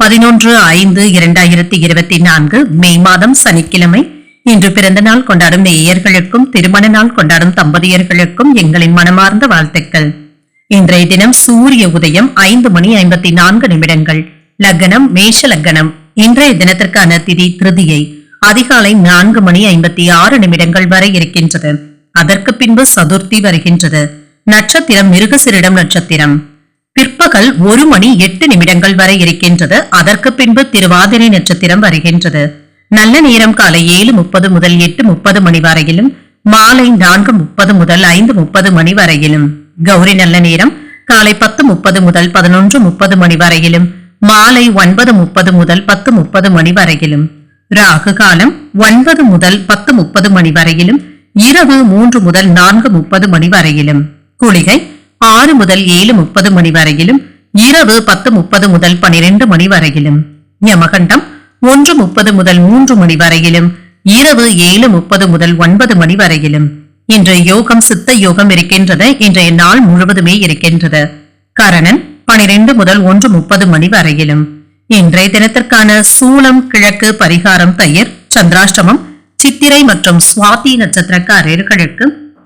பதினொன்று ஐந்து இரண்டாயிரத்தி இருபத்தி நான்கு மே மாதம் சனிக்கிழமை. இன்று பிறந்த நாள் கொண்டாடும் நேயர்களுக்கும் திருமண நாள் கொண்டாடும் தம்பதியர்களுக்கும் எங்களின் மனமார்ந்த வாழ்த்துக்கள். இன்றைய தினம் சூரிய உதயம் ஐந்து மணி ஐம்பத்தி நான்கு நிமிடங்கள். லக்னம் மேஷ லக்னம். இன்றைய தினத்திற்கான திதி திருதியை. அதிகாலை நான்கு மணி ஐம்பத்தி ஆறு நிமிடங்கள் வரை இருக்கின்றது. அதற்கு பின்பு சதுர்த்தி வருகின்றது. நட்சத்திரம் மிருகசிரிடம் நட்சத்திரம். பிற்பகல் ஒரு மணி எட்டு நிமிடங்கள் வரை இருக்கின்றது. அதற்கு பின்பு திருவாதிரை நட்சத்திரம் வருகின்றது. நல்ல நேரம் காலை ஏழு முப்பது முதல் எட்டு முப்பது மணி வரையிலும் மாலை நான்கு முப்பது முதல் ஐந்து முப்பது மணி வரையிலும். கௌரி நல்ல நேரம் காலை பத்து முப்பது முதல் பதினொன்று முப்பது மணி வரையிலும் மாலை ஒன்பது முப்பது முதல் பத்து முப்பது மணி வரையிலும். ராகு காலம் ஒன்பது முதல் பத்து முப்பது மணி வரையிலும் இரவு மூன்று முதல் நான்கு முப்பது மணி வரையிலும். குளிகை ஆறு முதல் ஏழு முப்பது மணி வரையிலும் இரவு பத்து முப்பது முதல் பனிரெண்டு மணி வரையிலும். யமகண்டம் ஒன்று முப்பது முதல் மூன்று மணி வரையிலும் இரவு ஏழு முப்பது முதல் ஒன்பது மணி வரையிலும். இன்று யோகம் சித்த யோகம் இருக்கின்றது இன்றைய நாள் முழுவதுமே இருக்கின்றது. கரணன் பனிரெண்டு முதல் ஒன்று முப்பது மணி வரையிலும். இன்றைய தினத்திற்கான சூளம் கிழக்கு பரிகாரம் தயிர் சந்திராஷ்டமம் சித்திரை மற்றும் சுவாதி நட்சத்திரக்காரர்களுக்கு